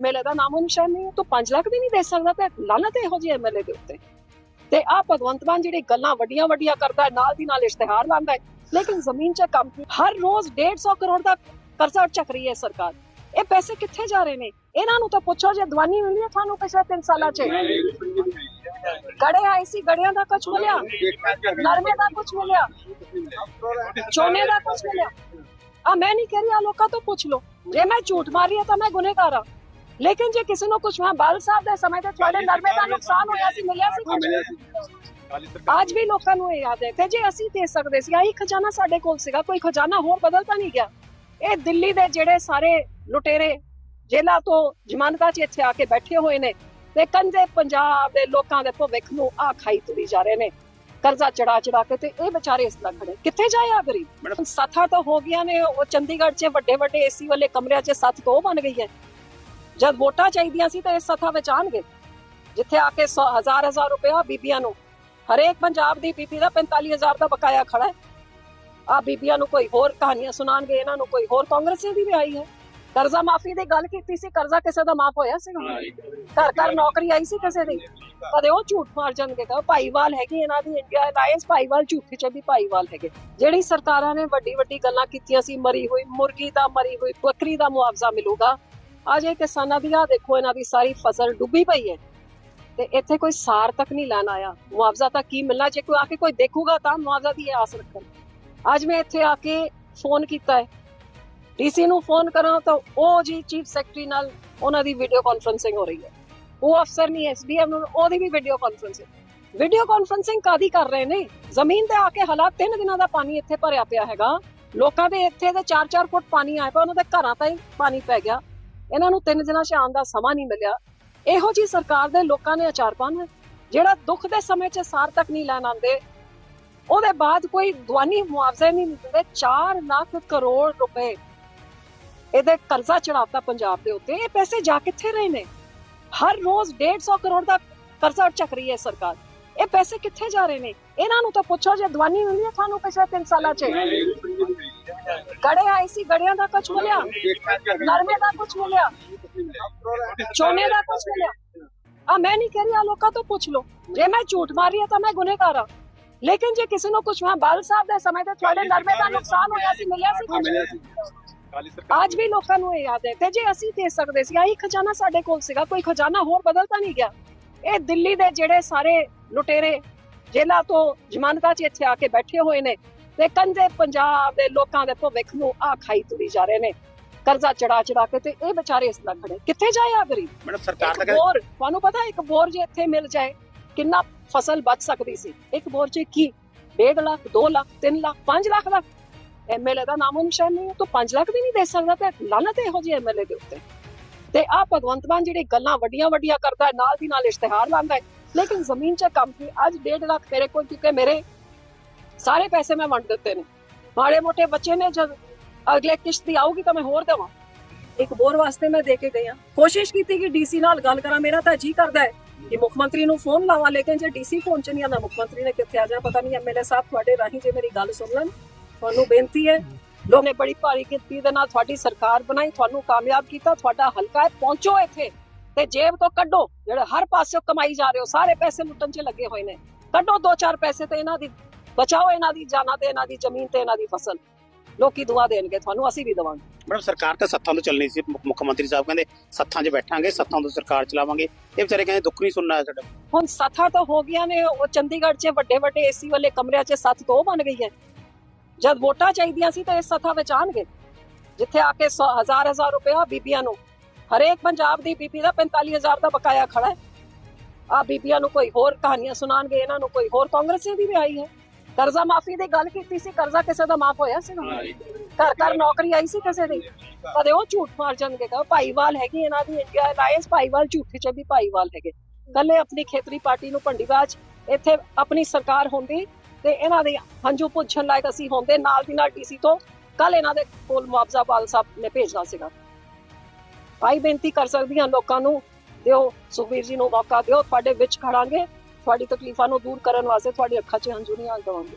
ਮੇਲੇ ਦਾ ਨਾਮੋ ਨਿਸ਼ਾਨ ਨਹੀਂ ਹੈ ਤੂੰ 5 ਲੱਖ ਵੀ ਨਹੀਂ ਦੇ ਸਕਦਾ ਤੇ ਲਾਨਤ ਇਹੋ ਜਿਹੇ ਐਮਐਲਏ ਦੇ ਉੱਤੇ। ਤੇ ਆ ਭਗਵੰਤ ਮਾਨ ਜਿਹੜੀ ਗੱਲਾਂ ਵੱਡੀਆਂ ਵੱਡੀਆਂ ਕਰਦਾ ਹੈ, ਨਾਲ ਦੀ ਨਾਲ ਇਸ਼ਤਿਹਾਰ ਲਾਉਂਦਾ ਹੈ ਲੇਕਿਨ ਜ਼ਮੀਨ 'ਚ ਕੰਮ ਹਰ ਰੋਜ਼ 150 ਕਰੋੜ ਦਾ ਕਰਜ਼ਾ ਚੱਕ ਰਹੀ ਹੈ ਸਰਕਾਰ। ਇਹ ਪੈਸੇ ਕਿੱਥੇ ਜਾ ਰਹੇ ਨੇ? ਇਹਨਾਂ ਨੂੰ ਤਾਂ ਪੁੱਛੋ ਜੇ ਦਵਾਨੀ ਮਿਲੀ ਹੈ ਤੁਹਾਨੂੰ ਪਿਛਲੇ 3 ਸਾਲਾਂ 'ਚ। ਗੜੇ ਆਏ ਸੀ ਗੜਿਆਂ ਦਾ ਕੁਝ ਮਿਲਿਆ? ਨਰਮੇ ਦਾ ਕੁਝ ਮਿਲਿਆ? ਚੋਨੇ ਦਾ ਕੁਝ ਮਿਲਿਆ? ਆ ਮੈਂ ਨਹੀਂ ਕਹਿ ਰਹੀ ਆ ਲੋਕਾਂ ਤੋਂ ਪੁੱਛ ਲਓ। ਜੇ ਮੈਂ ਝੂਠ ਮਾਰੀ ਹਾਂ ਤਾਂ ਮੈਂ ਗੁਨੇਗਾਰ ਹਾਂ। ਲੇਕਿਨ ਜੇ ਕਿਸੇ ਨੂੰ ਕੁਝ ਮੈਂ ਬਾਲ ਸਾਹਿਬ ਦੇ ਸਮੇਂ ਤੇ ਤੁਹਾਡੇ ਨਰਮੇ ਦਾ ਨੁਕਸਾਨ ਹੋਇਆ ਸੀ ਮਿਲਿਆ ਸੀ ਅੱਜ ਵੀ ਲੋਕਾਂ ਨੂੰ ਇਹ ਯਾਦ ਹੈ ਤੇ ਜੇ ਅਸੀਂ ਦੇ ਸਕਦੇ ਸੀ ਆਹੀ ਖਜ਼ਾਨਾ ਸਾਡੇ ਕੋਲ ਸੀਗਾ ਕੋਈ ਖਜ਼ਾਨਾ ਹੋਰ ਬਦਲ ਤਾਂ ਨਹੀਂ ਗਿਆ। ਇਹ ਦਿੱਲੀ ਦੇ ਜਿਹੜੇ ਸਾਰੇ ਲੁਟੇਰੇ ਜੇਲ੍ਹਾਂ ਤੋਂ ਜ਼ਮਾਨਤਾਂ 'ਚ ਇੱਥੇ ਆ ਕੇ ਬੈਠੇ ਹੋਏ ਨੇ ਤੇ ਕੰਦੇ ਪੰਜਾਬ ਦੇ ਲੋਕਾਂ ਦੇ ਭਵਿੱਖ ਨੂੰ ਆ ਖਾਈ ਤੁਰੀ ਜਾ ਰਹੇ ਨੇ। ਕਰਜ਼ਾ ਚੜਾ ਚੜਾ ਕੇ ਤੇ ਇਹ ਵਿਚਾਰੇ ਇਸ ਤਰ੍ਹਾਂ ਖੜੇ। ਕਿੱਥੇ ਜਾਏ ਆ ਗਰੀਬ? ਸੱਥਾਂ ਤਾਂ ਹੋ ਗਈਆਂ ਨੇ ਉਹ ਚੰਡੀਗੜ੍ਹ 'ਚ ਵੱਡੇ ਵੱਡੇ ਏਸੀ ਵਾਲੇ ਕਮਰਿਆਂ 'ਚ ਸੱਥ ਤੋਂ ਬਣ ਗਈ ਹੈ। ਜਦ ਵੋਟਾਂ ਚਾਹੀਦੀਆਂ ਸੀ ਤਾਂ ਇਸ ਸੱਥਾਂ ਵਿੱਚ ਆਣਗੇ ਜਿੱਥੇ ਆ ਕੇ 100 ਹਜ਼ਾਰ ਹਜ਼ਾਰ ਰੁਪਇਆ ਬੀਬੀਆਂ ਨੂੰ ਹਰੇਕ ਪੰਜਾਬ ਦੀ ਬੀਬੀ ਦਾ 45000 ਦਾ ਬਕਾਇਆ ਖੜਾ ਹੈ। ਆ ਬੀਬੀਆਂ ਨੂੰ ਕੋਈ ਹੋਰ ਕਹਾਣੀਆਂ ਸੁਣਾਣਗੇ ਇਹਨਾਂ ਨੂੰ ਕੋਈ ਹੋਰ ਕਾਂਗਰਸੀ ਦੀ ਵੀ ਆਈ ਹੈ। ਕਰਜ਼ਾ ਮਾਫੀ ਦੀ ਗੱਲ ਕੀਤੀ ਸੀ ਕਰਜ਼ਾ ਕਿਸੇ ਦਾ ਮਾਫ ਹੋਇਆ ਸੀਗਾ ਘਰ ਘਰ ਨੌਕਰੀ ਆਈ ਸੀ ਕਿਸੇ ਦੀ? ਕਦੇ ਉਹ ਝੂਠ ਮਾਰ ਜਾਣਗੇ ਕਹੋ ਭਾਈਵਾਲ ਹੈਗੀ ਇਹਨਾਂ ਦੀ ਇੰਡੀਆ ਅਲਾਈਅੰਸ ਭਾਈਵਾਲ ਝੂਠੇ ਚ ਵੀ ਭਾਈਵਾਲ ਹੈਗੇ। ਜਿਹੜੀ ਸਰਕਾਰਾਂ ਨੇ ਵੱਡੀ ਵੱਡੀ ਗੱਲਾਂ ਕੀਤੀਆਂ ਸੀ ਮਰੀ ਹੋਈ ਮੁਰਗੀ ਦਾ ਮਰੀ ਹੋਈ ਬੱਕਰੀ ਦਾ ਮੁਆਵਜ਼ਾ ਮਿਲੂਗਾ ਅੱਜ ਇਹ ਕਿਸਾਨਾਂ ਦੀ ਆ ਦੇਖੋ ਇਹਨਾਂ ਦੀ ਸਾਰੀ ਫਸਲ ਡੁੱਬੀ ਪਈ ਹੈ। ਤੇ ਇੱਥੇ ਕੋਈ ਸਾਰ ਤੱਕ ਨਹੀਂ ਲੈਣ ਆਇਆ। ਮੁਆਵਜ਼ਾ ਤਾਂ ਕੀ ਮਿਲਣਾ? ਜੇ ਕੋਈ ਆ ਕੇ ਕੋਈ ਦੇਖੂਗਾ ਤਾਂ ਮੁਆਵਜ਼ਾ ਦੀ ਆਸ ਰੱਖਣ। ਅੱਜ ਮੈਂ ਇੱਥੇ ਆ ਕੇ ਫੋਨ ਕੀਤਾ ਹੈ। ਡੀਸੀ ਨੂੰ ਫੋਨ ਕਰਾਂ ਤਾਂ ਉਹ ਜੀ ਚੀਫ ਸੈਕਟਰੀ ਨਾਲ ਉਹਨਾਂ ਦੀ ਵੀਡੀਓ ਕਾਨਫਰੰਸਿੰਗ ਹੋ ਰਹੀ ਹੈ। ਉਹ ਅਫਸਰ ਨਹੀਂ ਐਸਡੀਐਮ ਨੂੰ, ਉਹਦੀ ਵੀ ਵੀਡੀਓ ਕਾਨਫਰੰਸਿੰਗ। ਵੀਡੀਓ ਕਾਨਫਰੰਸਿੰਗ ਕਾਦੀ ਕਰ ਰਹੇ ਨੇ? ਜ਼ਮੀਨ ਤੇ ਆ ਕੇ ਹਾਲਾਤ ਤਿੰਨ ਦਿਨਾਂ ਦਾ ਪਾਣੀ ਇੱਥੇ ਭਰਿਆ ਪਿਆ ਹੈਗਾ। ਲੋਕਾਂ ਦੇ ਇੱਥੇ ਦੇ 4-4 ਫੁੱਟ ਪਾਣੀ ਆਇਆ ਪਿਆ, ਉਹਨਾਂ ਦੇ ਘਰਾਂ ਤਾਈਂ ਪਾਣੀ ਪੈ ਗਿਆ। ਇਹਨਾਂ ਨੂੰ ਤਿੰਨ ਦਿਨਾਂ 'ਚ ਆਉਣ ਦਾ ਸਮਾਂ ਨਹੀਂ ਮਿਲਿਆ। ਇਹੋ ਜੀ ਸਰਕਾਰ ਦੇ ਲੋਕਾਂ ਨੇ ਅਚਾਰ ਪਾਉਣਾ ਜਿਹੜਾ ਦੁੱਖ ਦੇ ਸਮੇਂ 'ਚ ਸਾਰ ਤੱਕ ਨਹੀਂ ਲੈਣ ਆਉਂਦੇ, ਉਹਦੇ ਬਾਅਦ ਕੋਈ ਦਵਾਨੀ ਮੁਆਵਜ਼ੇ ਨਹੀਂ ਦਿੰਦੇ 4 ਲੱਖ ਕਰੋੜ ਰੁਪਏ। ਇਹਦੇ ਕਰਜ਼ਾ ਚੜਾਤਾ ਪੰਜਾਬ ਦੇ ਉੱਤੇ, ਇਹ ਪੈਸੇ ਜਾ ਕਿੱਥੇ ਰਹੇ ਨੇ? ਹਰ ਰੋਜ਼ 150 ਕਰੋੜ ਦਾ ਕਰਜ਼ਾ ਚੱਕ ਰਹੀ ਹੈ ਸਰਕਾਰ। ਇਹ ਪੈਸੇ ਕਿੱਥੇ ਜਾ ਰਹੇ ਨੇ? ਇਹਨਾਂ ਨੂੰ ਤਾਂ ਪੁੱਛੋ, ਜੇ ਦਵਾਨੀ ਮਿਲੀ ਹੈ ਤੁਹਾਨੂੰ ਪਿਛਲੇ 3 ਸਾਲਾਂ 'ਚ। ਗੜੇ ਆਏ ਸੀ ਗੜਿਆਂ ਦਾ ਕੁਝ ਮਿਲਿਆ? ਨਰਮੇ ਦਾ ਕੁਝ ਮਿਲਿਆ? ਚੋਨੇ ਦਾ ਕੁਝ ਮਿਲਿਆ? ਆ ਮੈਂ ਨਹੀਂ ਕਹਿ ਰਹੀ ਆ ਲੋਕਾਂ ਤੋਂ ਪੁੱਛ ਲਓ। ਜੇ ਮੈਂ ਝੂਠ ਮਾਰੀ ਹਾਂ ਤਾਂ ਮੈਂ ਗੁਨੇਗਾਰ ਹਾਂ। ਲੇਕਿਨ ਜੇ ਕਿਸੇ ਨੂੰ ਕੁਝ ਮੈਂ ਬਾਲ ਸਾਹਿਬ ਦੇ ਸਮੇਂ ਤੇ ਤੁਹਾਡੇ ਨਰਮੇ ਦਾ ਨੁਕਸਾਨ ਹੋਇਆ ਸੀ ਮਿਲਿਆ ਸੀ ਅੱਜ ਵੀ ਲੋਕਾਂ ਨੂੰ ਇਹ ਯਾਦ ਹੈ ਤੇ ਜੇ ਅਸੀਂ ਦੇ ਸਕਦੇ ਸੀ ਆਹੀ ਖਜ਼ਾਨਾ ਸਾਡੇ ਕੋਲ ਸੀਗਾ ਕੋਈ ਖਜ਼ਾਨਾ ਹੋਰ ਬਦਲ ਤਾਂ ਨਹੀਂ ਗਿਆ। ਇਹ ਦਿੱਲੀ ਦੇ ਜਿਹੜੇ ਸਾਰੇ ਲੁਟੇਰੇ ਜੇਲ੍ਹਾਂ ਤੋਂ ਜ਼ਮਾਨਤਾਂ 'ਚ ਇੱਥੇ ਆ ਕੇ ਬੈਠੇ ਹੋਏ ਨੇ ਤੇ ਕੰਦੇ ਪੰਜਾਬ ਦੇ ਲੋਕਾਂ ਦੇ ਭਵਿੱਖ ਨੂੰ ਆ ਖਾਈ ਤੁਰੀ ਜਾ ਰਹੇ ਨੇ। ਕਰਜ਼ਾ ਚੜਾ ਚੜਾ ਕੇ ਤੇ ਇਹ ਵਿਚਾਰੇ ਇਸ ਤਰ੍ਹਾਂ ਖੜੇ। ਕਿੱਥੇ ਜਾਏ ਆ ਗਰੀਬ? ਮੈਡਮ ਸਰਕਾਰ ਕਹਿੰਦੀ ਬੋਰ ਤੁਹਾਨੂੰ ਪਤਾ ਇੱਕ ਬੋਰ ਜੇ ਇੱਥੇ ਮਿਲ ਜਾਏ ਕਿੰਨਾ ਫਸਲ ਬਚ ਸਕਦੀ ਸੀ? ਇੱਕ ਬੋਰ ਚ ਕੀ? 1.5 ਲੱਖ 2 ਲੱਖ 3 ਲੱਖ 5 ਲੱਖ ਦਾ? ਐਮਐਲਏ ਦਾ ਨਾਮੋ ਨਿਸ਼ਾਨ ਨਹੀਂ ਹੈ ਤੂੰ 5 ਲੱਖ ਵੀ ਨਹੀਂ ਦੇ ਸਕਦਾ ਤੇ ਲਾਨਤ ਇਹੋ ਜਿਹੇ ਐਮਐਲਏ ਦੇ ਉੱਤੇ। ਤੇ ਆ ਭਗਵੰਤ ਮਾਨ ਜਿਹੜੀ ਗੱਲਾਂ ਵੱਡੀਆਂ ਵੱਡੀਆਂ ਕਰਦਾ ਨਾਲ ਦੀ ਨਾਲ ਇਸ਼ਤਿਹਾਰ ਲਾਉਂਦਾ ਹੈ। ਲੇਕਿਨ ਜ਼ਮੀਨ 'ਚ ਕੰਮ ਕੀ? ਅੱਜ 1.5 ਲੱਖ ਮੇਰੇ ਕੋਲ ਕਿਉਂਕਿ ਮੇਰੇ ਸਾਰੇ ਪੈਸੇ ਮੈਂ ਵੰਡ ਦਿੱਤੇ ਨੇ। ਮਾੜੇ ਮੋਟੇ ਬੱਚੇ ਨੇ, ਜਦ ਅਗਲੇ ਕਿਸ਼ਤ ਦੀ ਆਊਗੀ ਤਾਂ ਮੈਂ ਹੋਰ ਦੇਵਾਂ। ਇੱਕ ਬੋਰ ਵਾਸਤੇ ਮੈਂ ਦੇ ਕੇ ਗਈ ਹਾਂ। ਕੋਸ਼ਿਸ਼ ਕੀਤੀ ਕਿ ਡੀਸੀ ਨਾਲ ਗੱਲ ਕਰਾਂ, ਮੇਰਾ ਤਾਂ ਜੀ ਕਰਦਾ ਹੈ ਕਿ ਮੁੱਖ ਮੰਤਰੀ ਨੂੰ ਫੋਨ ਲਾਵਾਂ, ਲੇਕਿਨ ਜੇ ਡੀਸੀ ਫੋਨ ਚ ਨਹੀਂ ਆਉਂਦਾ, ਮੁੱਖ ਮੰਤਰੀ ਨੇ ਕਿੱਥੇ ਆ ਜਾ ਪਤਾ ਨਹੀਂ ਐਮਐਲਏ ਸਾਹਿਬ ਤੁਹਾਡੇ ਰਾਹੀਂ ਜੇ ਮੇਰੀ ਗੱਲ ਸੁਣ ਲੈਣ। ਤੁਹਾਨੂੰ ਬੇਨਤੀ ਹੈ, ਲੋਕ ਨੇ ਬੜੀ ਭਾਰੀ ਗਿਣਤੀ ਦੇ ਨਾਲ ਤੁਹਾਡੀ ਸਰਕਾਰ ਬਣਾਈ, ਤੁਹਾਨੂੰ ਕਾਮਯਾਬ ਕੀਤਾ, ਤੁਹਾਡਾ ਹਲਕਾ ਹੈ, ਪਹੁੰਚੋ ਇੱਥੇ ਤੇ ਜੇਬ ਤੋਂ ਕੱਢੋ। ਜਿਹੜੇ ਹਰ ਪਾਸੇ ਕਮਾਈ ਜਾ ਰਹੇ ਹੋ, ਸਾਰੇ ਪੈਸੇ ਲੁੱਟਣ 'ਚ ਲੱਗੇ ਹੋਏ ਨੇ। ਕੱਢੋ ਦੋ ਚਾਰ ਪੈਸੇ ਤੇ ਇਹਨਾਂ ਦੀ ਬਚਾਓ ਇਹਨਾਂ ਦੀ ਜਾਨਾਂ ਤੇ ਇਹਨਾਂ ਦੀ ਜ਼ਮੀਨ ਤੇ ਇਹਨਾਂ ਦੀ ਫਸਲ। ਲੋਕੀ ਦੁਆ ਦੇਣਗੇ ਤੁਹਾਨੂੰ ਅਸੀਂ ਵੀ ਦੇਵਾਂਗੇ। ਮੈਡਮ ਸਰਕਾਰ ਤਾਂ ਸੱਥਾਂ ਤੋਂ ਚੱਲਣੀ ਸੀ ਮੁੱਖ- ਮੰਤਰੀ ਸਾਹਿਬ ਕਹਿੰਦੇ ਸੱਥਾਂ 'ਚ ਬੈਠਾਂਗੇ ਸੱਥਾਂ ਤੋਂ ਸਰਕਾਰ ਚਲਾਵਾਂਗੇ। ਇਹ ਵਿਚਾਰੇ ਕਹਿੰਦੇ ਦੁੱਖ ਨਹੀਂ ਸੁਣਨਾ ਸਾਡਾ ਹੁਣ ਸੱਥਾਂ ਤਾਂ ਹੋ ਗਈਆਂ ਨੇ ਉਹ ਚੰਡੀਗੜ੍ਹ 'ਚ ਵੱਡੇ ਵੱਡੇ ਏਸੀ ਵਾਲੇ ਕਮਰਿਆਂ 'ਚ ਸੱਥ ਤੋਂ ਬਣ ਗਈ ਹੈ। ਜਦ ਵੋਟਾਂ ਚਾਹੀਦੀਆਂ ਸੀ ਤਾਂ ਇਸ ਸੱਥਾਂ ਵਿੱਚ ਆਣਗੇ ਜਿੱਥੇ ਆ ਕੇ 100 ਹਜ਼ਾਰ ਹਜ਼ਾਰ ਰੁਪਇਆ ਬੀਬੀਆਂ ਨੂੰ ਹਰੇਕ ਪੰਜਾਬ ਦੀ ਬੀਬੀ ਦਾ 45000 ਦਾ ਬਕਾਇਆ ਖੜਾ ਹੈ। ਆ ਬੀਬੀਆਂ ਨੂੰ ਕੋਈ ਹੋਰ ਕਹਾਣੀਆਂ ਸੁਣਾਣਗੇ ਇਹਨਾਂ ਨੂੰ ਕੋਈ ਹੋਰ ਕਾਂਗਰਸੀ ਦੀ ਵੀ ਆਈ ਹੈ। ਕਰਜ਼ਾ ਮਾਫੀ ਦੀ ਗੱਲ ਕੀਤੀ ਸੀ ਕਰਜ਼ਾ ਕਿਸੇ ਦਾ ਮਾਫ ਹੋਇਆ ਸੀਗਾ ਘਰ ਘਰ ਨੌਕਰੀ ਆਈ ਸੀ ਕਿਸੇ ਦੀ? ਕਦੇ ਉਹ ਝੂਠ ਮਾਰ ਜਾਣਗੇ ਕਹੋ ਭਾਈਵਾਲ ਹੈਗੀ ਇਹਨਾਂ ਦੀ ਇੰਡੀਆ ਅਲਾਈਅੰਸ ਭਾਈਵਾਲ ਝੂਠੇ ਚ ਵੀ ਭਾਈਵਾਲ ਹੈਗੇ। ਕੱਲੇ ਆਪਣੀ ਖੇਤਰੀ ਪਾਰਟੀ ਨੂੰ ਭੰਡੀਬਾਜ਼ ਇੱਥੇ ਆਪਣੀ ਸਰਕਾਰ ਹੁੰਦੀ ਤੇ ਇਹਨਾਂ ਦੇ ਹੰਝੂ ਪੁੱਛਣ ਲਾਇਕ ਅਸੀਂ ਹੁੰਦੇ ਨਾਲ ਦੀ ਨਾਲ ਡੀਸੀ ਤੋਂ ਕੱਲ ਇਹਨਾਂ ਦੇ ਕੋਲ ਮੁਆਵਜ਼ਾ ਬਾਲ ਸਾਹਿਬ ਨੇ ਭੇਜਣਾ ਸੀਗਾ। ਭਾਈ ਬੇਨਤੀ ਕਰ ਸਕਦੀ ਹਾਂ ਲੋਕਾਂ ਨੂੰ ਦਿਓ ਸੁਖਬੀਰ ਜੀ ਨੂੰ ਮੌਕਾ ਦਿਓ ਤੁਹਾਡੇ ਵਿੱਚ ਖੜਾਂਗੇ। ਤੁਹਾਡੀ ਤਕਲੀਫਾਂ ਨੂੰ ਦੂਰ ਕਰਨ ਵਾਸਤੇ ਤੁਹਾਡੀ ਅੱਖਾਂ 'ਚ ਹੰਝੂ ਨਹੀਂ ਆਉਣ ਦੇਵਾਂਗੇ।